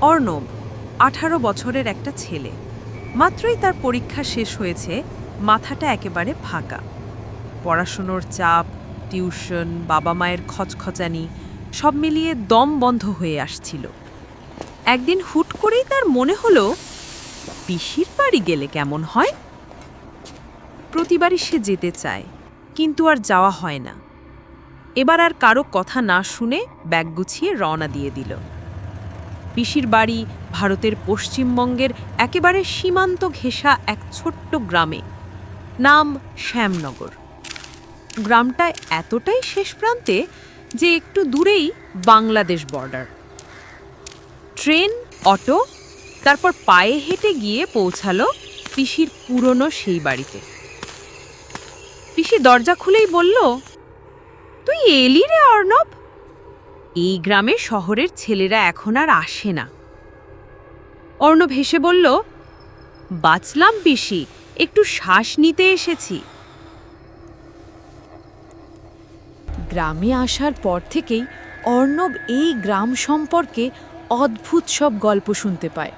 অর্ণব, আঠারো বছরের একটা ছেলে। মাত্রই তার পরীক্ষা শেষ হয়েছে, মাথাটা একেবারে ফাঁকা। পড়াশুনোর চাপ, টিউশন, বাবা মায়ের খচখচানি, সব মিলিয়ে দম বন্ধ হয়ে আসছিল। একদিন হুট করেই তার মনে হলো, পিসির বাড়ি গেলে কেমন হয়? প্রতিবারই সে যেতে চায়, কিন্তু আর যাওয়া হয় না। এবার আর কারও কথা না শুনে ব্যাগ গুছিয়ে রওনা দিয়ে দিল। পিসির বাড়ি, ভারতের পশ্চিমবঙ্গের একেবারে সীমান্ত ঘেঁষা এক ছোট্ট গ্রামে। নাম শ্যামনগর। গ্রামটা এতটাই শেষ প্রান্তে যে একটু দূরেই বাংলাদেশ বর্ডার। ট্রেন, অটো, তারপর পায়ে হেঁটে গিয়ে পৌঁছালো পিসির পুরনো সেই বাড়িতে। পিসি দরজা খুলেই বলল, তুই এলি রে, অর্ণব? এই গ্রামে শহরের ছেলেরা এখন আর আসে না। অর্ণব হেসে বলল, বাঁচলাম পিসি, একটু শ্বাস নিতে এসেছি। গ্রামে আসার পর থেকেই অর্ণব এই গ্রাম সম্পর্কে অদ্ভুত সব গল্প শুনতে পায়।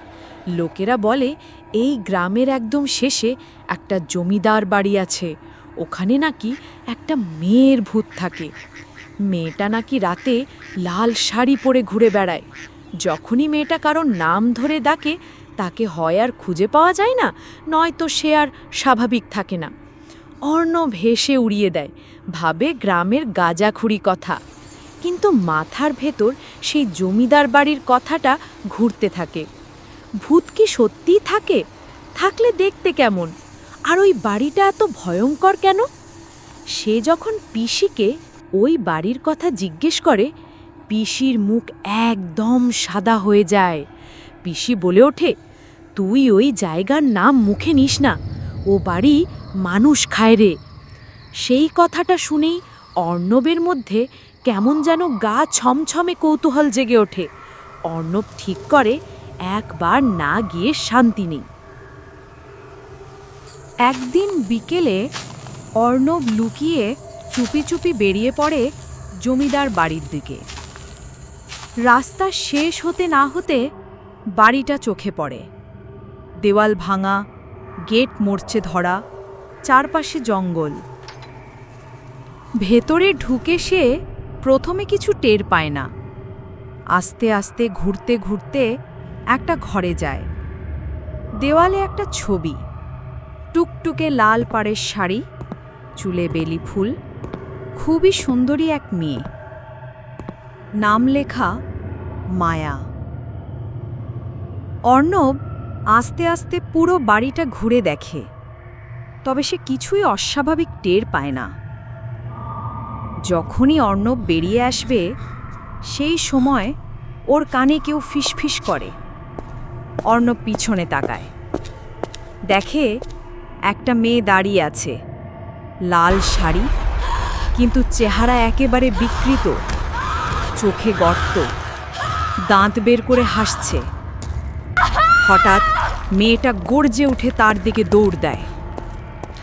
লোকেরা বলে, এই গ্রামের একদম শেষে একটা জমিদার বাড়ি আছে। ওখানে নাকি একটা মেয়ের ভূত থাকে। মেয়েটা নাকি রাতে লাল শাড়ি পরে ঘুরে বেড়ায়। যখনই মেয়েটা কারোর নাম ধরে ডাকে, তাকে হয় আর খুঁজে পাওয়া যায় না, নয়তো সে আর স্বাভাবিক থাকে না। অর্ণ ভেসে উড়িয়ে দেয়, ভাবে গ্রামের গাজাখুরি কথা। কিন্তু মাথার ভেতর সেই জমিদার বাড়ির কথাটা ঘুরতে থাকে। ভূত কি সত্যিই থাকে? থাকলে দেখতে কেমন? আর ওই বাড়িটা এত ভয়ঙ্কর কেন? সে যখন পিসিকে ওই বাড়ির কথা জিজ্ঞেস করে, পিসির মুখ একদম সাদা হয়ে যায়। পিসি বলে ওঠে, তুই ওই জায়গার নাম মুখে নিস না, ও বাড়ি মানুষ খায় রে। সেই কথাটা শুনেই অর্ণবের মধ্যে কেমন যেন গা ছমছমে কৌতূহল জেগে ওঠে। অর্ণব ঠিক করে, একবার না গিয়ে শান্তি নেই। একদিন বিকেলে অর্ণব লুকিয়ে চুপি চুপি বেরিয়ে পড়ে জমিদার বাড়ির দিকে। রাস্তা শেষ হতে না হতে বাড়িটা চোখে পড়ে। দেওয়াল ভাঙা, গেট মরচে ধরা, চারপাশে জঙ্গল। ভেতরে ঢুকে সে প্রথমে কিছু টের পায় না। আস্তে আস্তে ঘুরতে ঘুরতে একটা ঘরে যায়। দেওয়ালে একটা ছবি। টুকটুকে লাল পাড়ের শাড়ি, চুলে বেলি ফুল খুবই সুন্দরী এক মেয়ে। নাম লেখা মায়া। অর্ণব আস্তে আস্তে পুরো বাড়িটা ঘুরে দেখে। তবে সে কিছুই অস্বাভাবিক টের পায় না। যখনই অর্ণব বেরিয়ে আসবে, সেই সময় ওর কানে কেউ ফিসফিস করে। অর্ণব পিছনে তাকায়। দেখে একটা মেয়ে দাঁড়িয়ে আছে, লাল শাড়ি কিন্তু চেহারা একেবারে বিকৃত। চোখে গর্ত। দাঁত বের করে হাসছে। হঠাৎ মেয়েটা গর্জে উঠে তার দিকে দৌড় দেয়।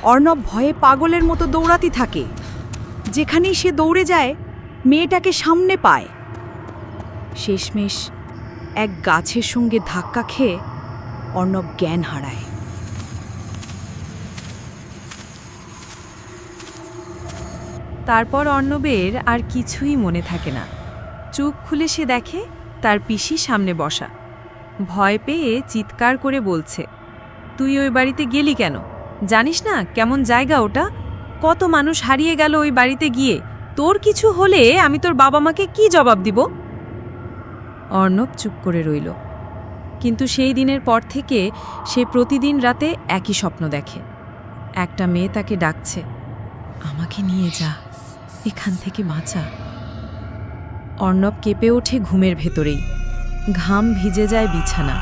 অর্ণব ভয়ে পাগলের মতো দৌড়াতে থাকে। যেখানেই সে দৌড়ে যায়, মেয়েটাকে সামনে পায়। শেষমেশ এক গাছের সঙ্গে ধাক্কা খেয়ে অর্ণব জ্ঞান হারায়। তারপর অর্ণবের আর কিছুই মনে থাকে না। চোখ খুলে সে দেখে তার পিসি সামনে বসা। ভয় পেয়ে চিৎকার করে বলছে, তুই ওই বাড়িতে গেলি কেন? জানিস না কেমন জায়গা ওটা? কত মানুষ হারিয়ে গেল ওই বাড়িতে গিয়ে। তোর কিছু হলে আমি তোর বাবা মাকে কি জবাব দিব? অর্ণব চুপ করে রইল। কিন্তু সেই দিনের পর থেকে সে প্রতিদিন রাতে একই স্বপ্ন দেখে। একটা মেয়ে তাকে ডাকছে, আমাকে নিয়ে যা। এখান থেকে বাঁচা। অর্ণব কেঁপে ওঠে ঘুমের ভেতরেই। ঘাম ভিজে যায় বিছানা।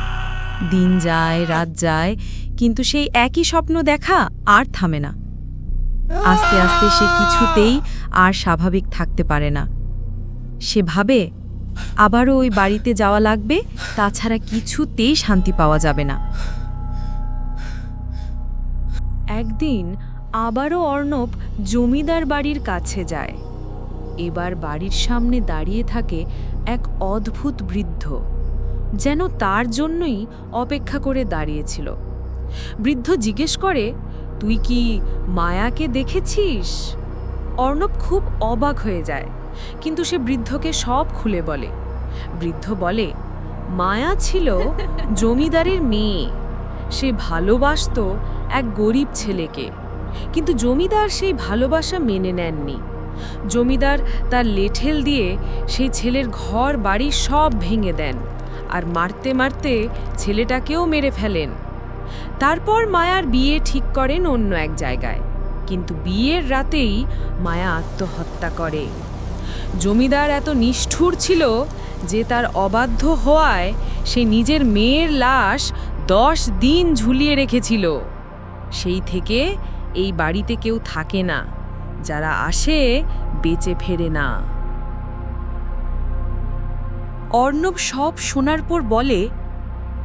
দিন যায়, রাত যায়, কিন্তু সেই একই স্বপ্ন দেখা আর থামে না। আস্তে আস্তে সে কিছুতেই আর স্বাভাবিক থাকতে পারে না। সে ভাবে, আবারও ওই বাড়িতে যাওয়া লাগবে, তাছাড়া কিছুতেই শান্তি পাওয়া যাবে না। একদিন আবারও অর্ণব জমিদার বাড়ির কাছে যায়। এবার বাড়ির সামনে দাঁড়িয়ে থাকে এক অদ্ভুত বৃদ্ধ যেন তার জন্যই অপেক্ষা করে দাঁড়িয়েছিল। বৃদ্ধ জিজ্ঞেস করে তুই কি মায়াকে দেখেছিস? অর্ণব খুব অবাক হয়ে যায় কিন্তু সে বৃদ্ধকে সব খুলে বলে। বৃদ্ধ বলে মায়া ছিল জমিদারের মেয়ে। সে ভালোবাসতো এক গরিব ছেলেকে। কিন্তু জমিদার সেই ভালোবাসা মেনে নেননি। জমিদার তার লেঠেল দিয়ে সেই ছেলের ঘর, বাড়ি সব ভেঙে দেন আর মারতে মারতে ছেলেটাকেও মেরে ফেলেন। তারপর মায়ার বিয়ে ঠিক করেন অন্য এক জায়গায়। কিন্তু বিয়ের রাতেই মায়া আত্মহত্যা করে। জমিদার এত নিষ্ঠুর ছিল যে তার অবাধ্য হওয়ায় সে নিজের মেয়ের লাশ দশ দিন ঝুলিয়ে রেখেছিল। সেই থেকে এই বাড়িতে কেউ থাকে না। যারা আসে, বেঁচে ফেরে না। অর্ণব সব শোনার পর বলে,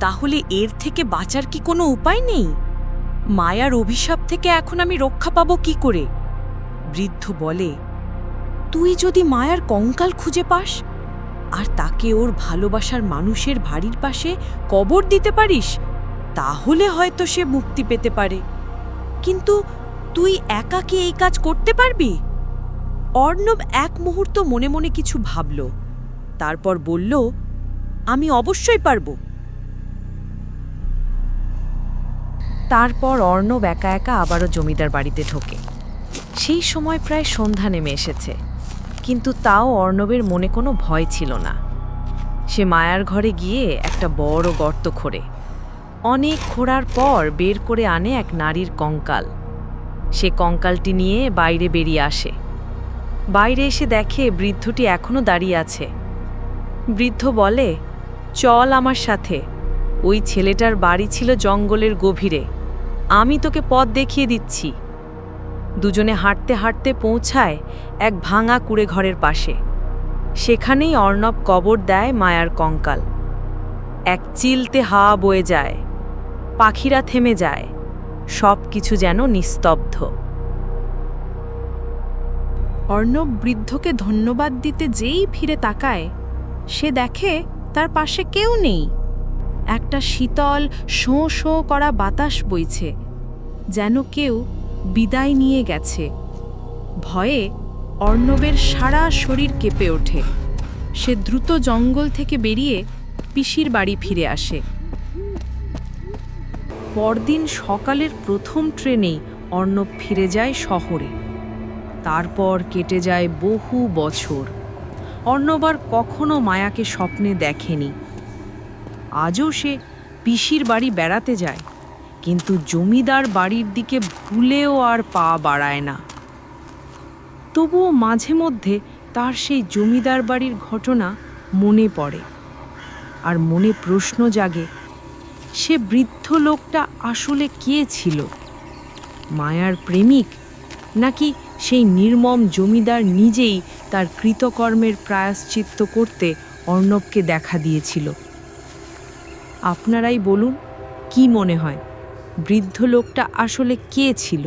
তাহলে এর থেকে বাঁচার কি কোনো উপায় নেই? মায়ার অভিশাপ থেকে এখন আমি রক্ষা পাবো কি করে? বৃদ্ধ বলে, তুই যদি মায়ার কঙ্কাল খুঁজে পাস, আর তাকে ওর ভালোবাসার মানুষের বাড়ির পাশে কবর দিতে পারিস, তাহলে হয়তো সে মুক্তি পেতে পারে। কিন্তু তুই একা কি এই কাজ করতে পারবি? অর্ণব এক মুহূর্ত মনে মনে কিছু ভাবল, তারপর বলল, আমি অবশ্যই পারব। তারপর অর্ণব একা একা আবারও জমিদার বাড়িতে ঢোকে। সেই সময় প্রায় সন্ধ্যা নেমে এসেছে, কিন্তু তাও অর্ণবের মনে কোনো ভয় ছিল না। সে মায়ার ঘরে গিয়ে একটা বড় গর্ত খোঁড়ে। অনেক খোঁড়ার পর বের করে আনে এক নারীর কঙ্কাল। সে কঙ্কালটি নিয়ে বাইরে বেরিয়ে আসে। বাইরে এসে দেখে বৃদ্ধটি এখনও দাঁড়িয়ে আছে। বৃদ্ধ বলে, চল আমার সাথে। ওই ছেলেটার বাড়ি ছিল জঙ্গলের গভীরে। আমি তোকে পথ দেখিয়ে দিচ্ছি। দুজনে হাঁটতে হাঁটতে পৌঁছায় এক ভাঙা কুড়ে ঘরের পাশে। সেখানেই অর্ণব কবর দেয় মায়ার কঙ্কাল। এক চিলতে হাওয়া বয়ে যায়। পাখিরা থেমে যায়। সব কিছু যেন নিস্তব্ধ। অর্ণব বৃদ্ধকে ধন্যবাদ দিতে যেই ফিরে তাকায়, সে দেখে তার পাশে কেউ নেই। একটা শীতল, শোঁ শোঁ করা বাতাস বইছে, যেন কেউ বিদায় নিয়ে গেছে। ভয়ে অর্ণবের সারা শরীর কেঁপে ওঠে। সে দ্রুত জঙ্গল থেকে বেরিয়ে পিসির বাড়ি ফিরে আসে। পরদিন সকালের প্রথম ট্রেনেই অর্ণব ফিরে যায় শহরে। তারপর কেটে যায় বহু বছর। অর্ণব আর কখনো মায়াকে স্বপ্নে দেখেনি। আজও সে পিসির বাড়ি বেড়াতে যায়, কিন্তু জমিদার বাড়ির দিকে ভুলেও আর পা বাড়ায় না। তবুও মাঝে মধ্যে তার সেই জমিদার বাড়ির ঘটনা মনে পড়ে, আর মনে প্রশ্ন জাগে সে বৃদ্ধ লোকটা আসলে কে ছিল? মায়ার প্রেমিক? নাকি সেই নির্মম জমিদার নিজেই তার কৃতকর্মের প্রায়শ্চিত্ত করতে অর্ণবকে দেখা দিয়েছিল? আপনারাই বলুন, কি মনে হয়? বৃদ্ধ লোকটা আসলে কে ছিল?